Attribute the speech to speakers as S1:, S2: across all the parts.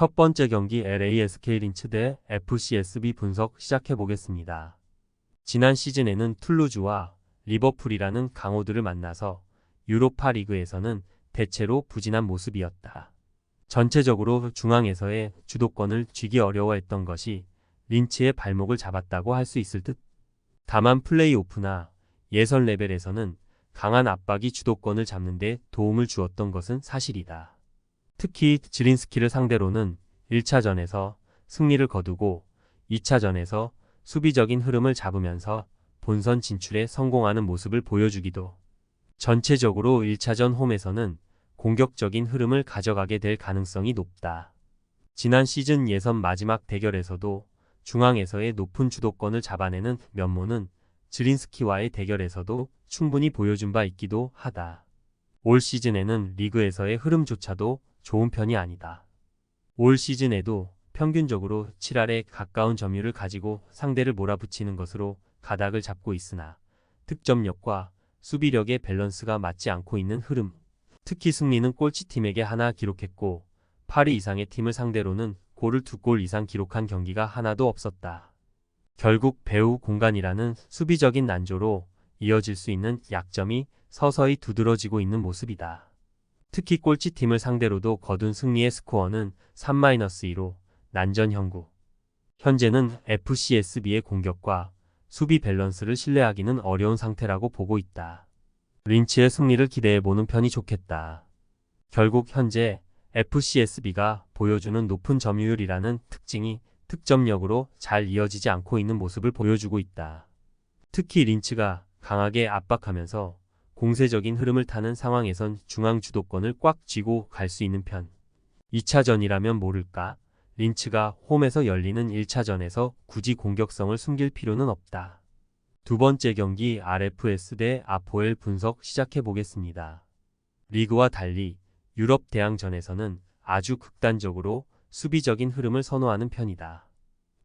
S1: 첫 번째 경기 LASK 린츠 대 FCSB 분석 시작해 보겠습니다. 지난 시즌에는 툴루즈와 리버풀이라는 강호들을 만나서 유로파 리그에서는 대체로 부진한 모습이었다. 전체적으로 중앙에서의 주도권을 쥐기 어려워했던 것이 린치의 발목을 잡았다고 할 수 있을 듯. 다만 플레이오프나 예선 레벨에서는 강한 압박이 주도권을 잡는 데 도움을 주었던 것은 사실이다. 특히 지린스키를 상대로는 1차전에서 승리를 거두고 2차전에서 수비적인 흐름을 잡으면서 본선 진출에 성공하는 모습을 보여주기도 전체적으로 1차전 홈에서는 공격적인 흐름을 가져가게 될 가능성이 높다. 지난 시즌 예선 마지막 대결에서도 중앙에서의 높은 주도권을 잡아내는 면모는 지린스키와의 대결에서도 충분히 보여준 바 있기도 하다. 올 시즌에는 리그에서의 흐름조차도 좋은 편이 아니다. 올 시즌에도 평균적으로 7할에 가까운 점유율을 가지고 상대를 몰아붙이는 것으로 가닥을 잡고 있으나 득점력과 수비력의 밸런스가 맞지 않고 있는 흐름. 특히 승리는 꼴찌팀에게 하나 기록했고 8위 이상의 팀을 상대로는 골을 두골 이상 기록한 경기가 하나도 없었다. 결국 배우 공간이라는 수비적인 난조로 이어질 수 있는 약점이 서서히 두드러지고 있는 모습이다. 특히 꼴찌팀을 상대로도 거둔 승리의 스코어는 3-2로 난전 형구. 현재는 FCSB의 공격과 수비 밸런스를 신뢰하기는 어려운 상태라고 보고 있다. 린치의 승리를 기대해보는 편이 좋겠다. 결국 현재 FCSB가 보여주는 높은 점유율이라는 특징이 득점력으로 잘 이어지지 않고 있는 모습을 보여주고 있다. 특히 린치가 강하게 압박하면서 공세적인 흐름을 타는 상황에선 중앙 주도권을 꽉 쥐고 갈 수 있는 편. 2차전이라면 모를까? 린츠가 홈에서 열리는 1차전에서 굳이 공격성을 숨길 필요는 없다. 두 번째 경기 RFS 대 아포엘 분석 시작해 보겠습니다. 리그와 달리 유럽 대항전에서는 아주 극단적으로 수비적인 흐름을 선호하는 편이다.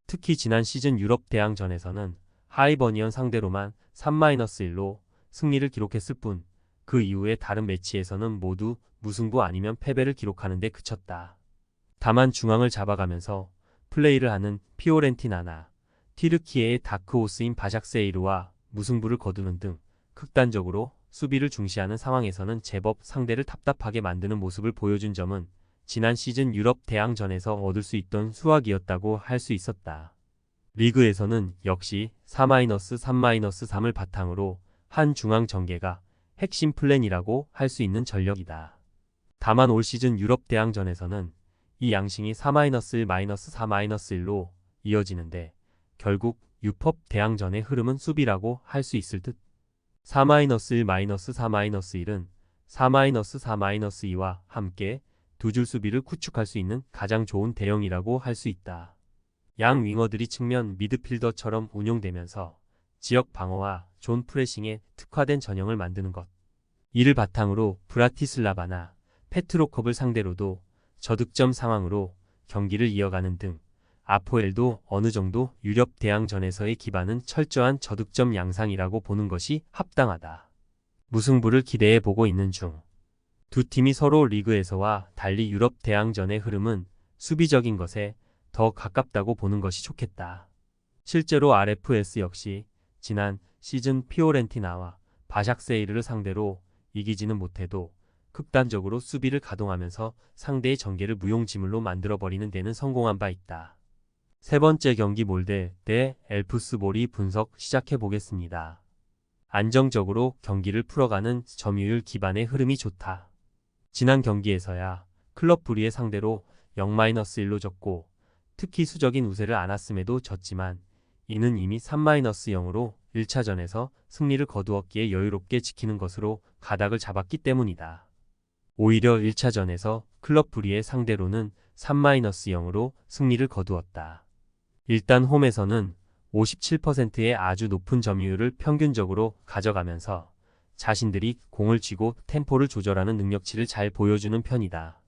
S1: 특히 지난 시즌 유럽 대항전에서는 하이버니언 상대로만 3-1로 승리를 기록했을 뿐 그 이후의 다른 매치에서는 모두 무승부 아니면 패배를 기록하는 데 그쳤다. 다만 중앙을 잡아가면서 플레이를 하는 피오렌티나나 티르키예의 다크호스인 바샥세이르와 무승부를 거두는 등 극단적으로 수비를 중시하는 상황에서는 제법 상대를 답답하게 만드는 모습을 보여준 점은 지난 시즌 유럽 대항전에서 얻을 수 있던 수확이었다고 할 수 있었다. 리그에서는 역시 4-3-3을 바탕으로 한 중앙 전개가 핵심 플랜이라고 할 수 있는 전력이다. 다만 올 시즌 유럽 대항전에서는 이 양식이 4-1-4-1로 이어지는데 결국 유펍 대항전의 흐름은 수비라고 할 수 있을 듯 4-1-4-1은 4-4-2와 함께 두 줄 수비를 구축할 수 있는 가장 좋은 대형이라고 할 수 있다. 양 윙어들이 측면 미드필더처럼 운용되면서 지역 방어와 존 프레싱에 특화된 전형을 만드는 것. 이를 바탕으로 브라티슬라바나 페트로컵을 상대로도 저득점 상황으로 경기를 이어가는 등 아포엘도 어느 정도 유럽 대항전에서의 기반은 철저한 저득점 양상이라고 보는 것이 합당하다. 무승부를 기대해 보고 있는 중. 두 팀이 서로 리그에서와 달리 유럽 대항전의 흐름은 수비적인 것에 더 가깝다고 보는 것이 좋겠다. 실제로 RFS 역시 지난 시즌 피오렌티나와 바샥세이르를 상대로 이기지는 못해도 극단적으로 수비를 가동하면서 상대의 전개를 무용지물로 만들어버리는 데는 성공한 바 있다. 세 번째 경기 몰데 대 엘프스볼이 분석 시작해 보겠습니다. 안정적으로 경기를 풀어가는 점유율 기반의 흐름이 좋다. 지난 경기에서야 클럽 부리의 상대로 0-1로 졌고 특히 수적인 우세를 안았음에도 졌지만 이는 이미 3-0으로 1차전에서 승리를 거두었기에 여유롭게 지키는 것으로 가닥을 잡았기 때문이다. 오히려 1차전에서 클럽 부리의 상대로는 3-0으로 승리를 거두었다. 일단 홈에서는 57%의 아주 높은 점유율을 평균적으로 가져가면서 자신들이 공을 쥐고 템포를 조절하는 능력치를 잘 보여주는 편이다.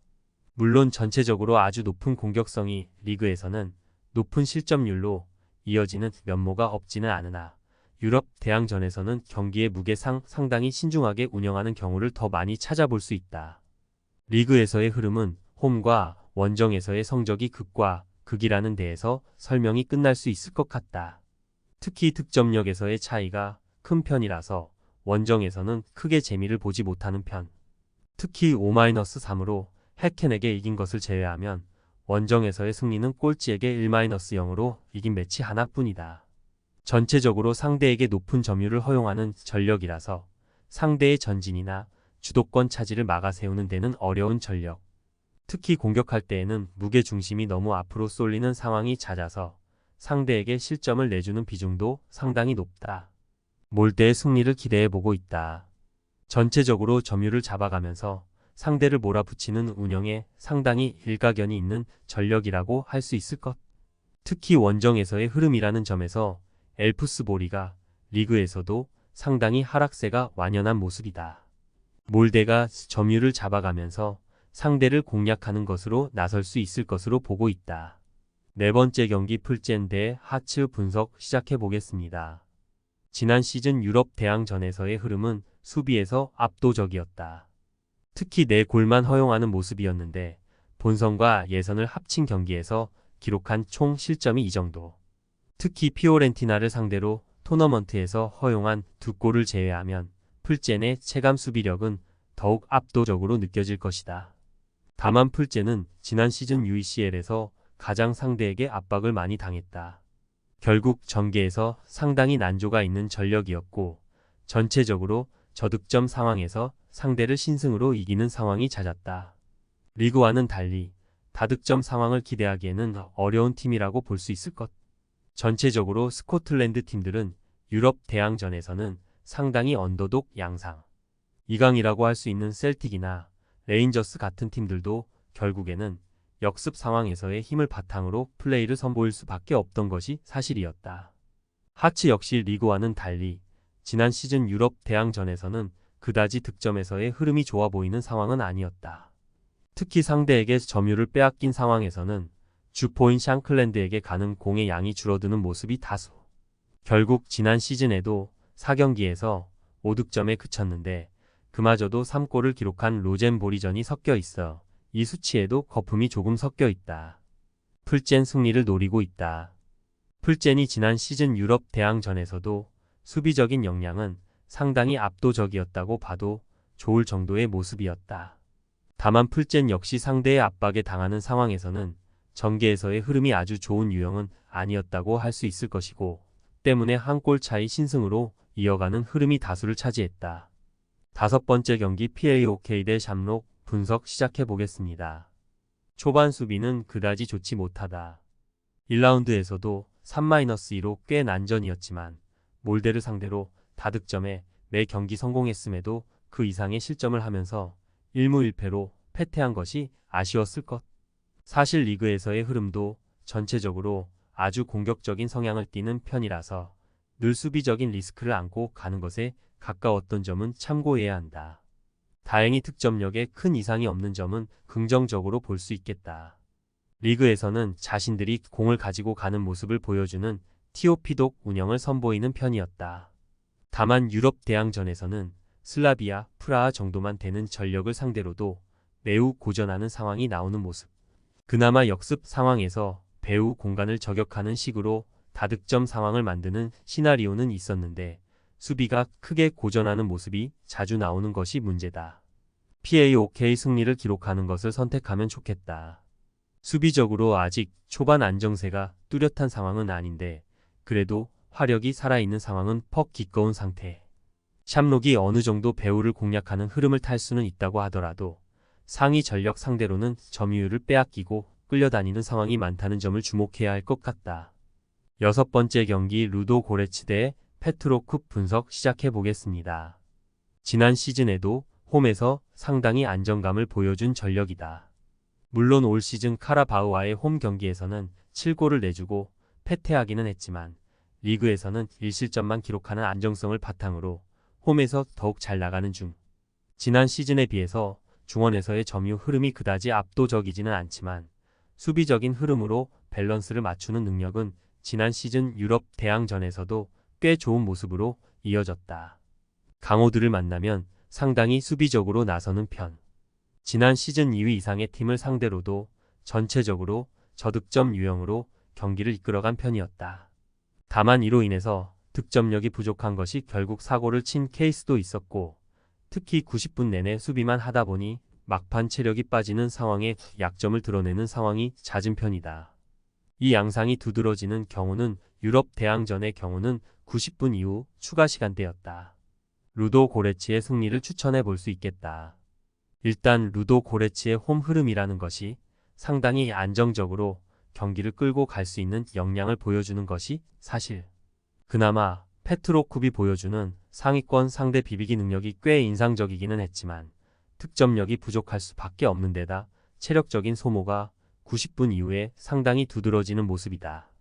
S1: 물론 전체적으로 아주 높은 공격성이 리그에서는 높은 실점률로 이어지는 면모가 없지는 않으나 유럽 대항전에서는 경기의 무게상 상당히 신중하게 운영하는 경우를 더 많이 찾아볼 수 있다. 리그에서의 흐름은 홈과 원정에서의 성적이 극과 극이라는 데에서 설명이 끝날 수 있을 것 같다. 특히 득점력에서의 차이가 큰 편이라서 원정에서는 크게 재미를 보지 못하는 편. 특히 5-3으로 해켄에게 이긴 것을 제외하면 원정에서의 승리는 꼴찌에게 1-0으로 이긴 매치 하나뿐이다. 전체적으로 상대에게 높은 점유를 허용하는 전력이라서 상대의 전진이나 주도권 차지를 막아 세우는 데는 어려운 전력. 특히 공격할 때에는 무게 중심이 너무 앞으로 쏠리는 상황이 잦아서 상대에게 실점을 내주는 비중도 상당히 높다. 몰대의 승리를 기대해 보고 있다. 전체적으로 점유를 잡아가면서 상대를 몰아붙이는 운영에 상당히 일가견이 있는 전력이라고 할 수 있을 것. 특히 원정에서의 흐름이라는 점에서 엘프스 보리가 리그에서도 상당히 하락세가 완연한 모습이다. 몰대가 점유를 잡아가면서 상대를 공략하는 것으로 나설 수 있을 것으로 보고 있다. 네 번째 경기 풀젠 대 하츠 분석 시작해 보겠습니다. 지난 시즌 유럽 대항전에서의 흐름은 수비에서 압도적이었다. 특히 네 골만 허용하는 모습이었는데 본선과 예선을 합친 경기에서 기록한 총 실점이 이 정도. 특히 피오렌티나를 상대로 토너먼트에서 허용한 두 골을 제외하면 풀젠의 체감 수비력은 더욱 압도적으로 느껴질 것이다. 다만 풀젠은 지난 시즌 UECL에서 가장 상대에게 압박을 많이 당했다. 결국 전개에서 상당히 난조가 있는 전력이었고 전체적으로 저득점 상황에서 상대를 신승으로 이기는 상황이 잦았다. 리그와는 달리 다득점 상황을 기대하기에는 어려운 팀이라고 볼 수 있을 것. 전체적으로 스코틀랜드 팀들은 유럽 대항전에서는 상당히 언더독 양상. 2강이라고 할 수 있는 셀틱이나 레인저스 같은 팀들도 결국에는 역습 상황에서의 힘을 바탕으로 플레이를 선보일 수밖에 없던 것이 사실이었다. 하츠 역시 리그와는 달리 지난 시즌 유럽 대항전에서는 그다지 득점에서의 흐름이 좋아 보이는 상황은 아니었다. 특히 상대에게 점유를 빼앗긴 상황에서는 주포인 샹클랜드에게 가는 공의 양이 줄어드는 모습이 다소. 결국 지난 시즌에도 4경기에서 5득점에 그쳤는데 그마저도 3골을 기록한 로젠 보리전이 섞여 있어 이 수치에도 거품이 조금 섞여 있다. 풀젠 승리를 노리고 있다. 풀젠이 지난 시즌 유럽 대항전에서도 수비적인 역량은 상당히 압도적이었다고 봐도 좋을 정도의 모습이었다. 다만 풀젠 역시 상대의 압박에 당하는 상황에서는 전개에서의 흐름이 아주 좋은 유형은 아니었다고 할 수 있을 것이고 때문에 한 골 차이 신승으로 이어가는 흐름이 다수를 차지했다. 다섯 번째 경기 PAOK 대 샴록 분석 시작해 보겠습니다. 초반 수비는 그다지 좋지 못하다. 1라운드에서도 3-2로 꽤 난전이었지만 몰데를 상대로 다득점에 매 경기 성공했음에도 그 이상의 실점을 하면서 1무 1패로 패퇴한 것이 아쉬웠을 것. 사실 리그에서의 흐름도 전체적으로 아주 공격적인 성향을 띠는 편이라서 늘 수비적인 리스크를 안고 가는 것에 가까웠던 점은 참고해야 한다. 다행히 득점력에 큰 이상이 없는 점은 긍정적으로 볼 수 있겠다. 리그에서는 자신들이 공을 가지고 가는 모습을 보여주는 티오피독 운영을 선보이는 편이었다. 다만 유럽 대항전에서는 슬라비아, 프라하 정도만 되는 전력을 상대로도 매우 고전하는 상황이 나오는 모습. 그나마 역습 상황에서 배우 공간을 저격하는 식으로 다득점 상황을 만드는 시나리오는 있었는데 수비가 크게 고전하는 모습이 자주 나오는 것이 문제다. PAOK 승리를 기록하는 것을 선택하면 좋겠다. 수비적으로 아직 초반 안정세가 뚜렷한 상황은 아닌데 그래도 화력이 살아있는 상황은 퍽 기꺼운 상태. 샴록이 어느 정도 배우를 공략하는 흐름을 탈 수는 있다고 하더라도 상위 전력 상대로는 점유율을 빼앗기고 끌려다니는 상황이 많다는 점을 주목해야 할 것 같다. 여섯 번째 경기 루도 고레츠 대 페트로쿱 분석 시작해 보겠습니다. 지난 시즌에도 홈에서 상당히 안정감을 보여준 전력이다. 물론 올 시즌 카라바우와의 홈 경기에서는 7골을 내주고 패퇴하기는 했지만 리그에서는 1실점만 기록하는 안정성을 바탕으로 홈에서 더욱 잘 나가는 중. 지난 시즌에 비해서 중원에서의 점유 흐름이 그다지 압도적이지는 않지만 수비적인 흐름으로 밸런스를 맞추는 능력은 지난 시즌 유럽 대항전에서도 꽤 좋은 모습으로 이어졌다. 강호들을 만나면 상당히 수비적으로 나서는 편. 지난 시즌 2위 이상의 팀을 상대로도 전체적으로 저득점 유형으로 경기를 이끌어간 편이었다. 다만 이로 인해서 득점력이 부족한 것이 결국 사고를 친 케이스도 있었고 특히 90분 내내 수비만 하다 보니 막판 체력이 빠지는 상황에 약점을 드러내는 상황이 잦은 편이다. 이 양상이 두드러지는 경우는 유럽 대항전의 경우는 90분 이후 추가 시간대였다. 루도 고레치의 승리를 추천해 볼 수 있겠다. 일단 루도 고레치의 홈 흐름이라는 것이 상당히 안정적으로 경기를 끌고 갈 수 있는 역량을 보여주는 것이 사실. 그나마 페트로쿰이 보여주는 상위권 상대 비비기 능력이 꽤 인상적이기는 했지만 득점력이 부족할 수밖에 없는 데다 체력적인 소모가 90분 이후에 상당히 두드러지는 모습이다.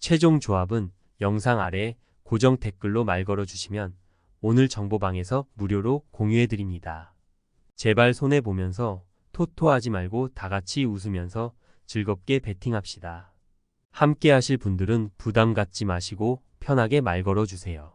S1: 최종 조합은 영상 아래 고정 댓글로 말 걸어 주시면 오늘 정보방에서 무료로 공유해 드립니다. 제발 손해 보면서 토토하지 말고 다 같이 웃으면서 즐겁게 베팅합시다. 함께 하실 분들은 부담 갖지 마시고 편하게 말 걸어 주세요.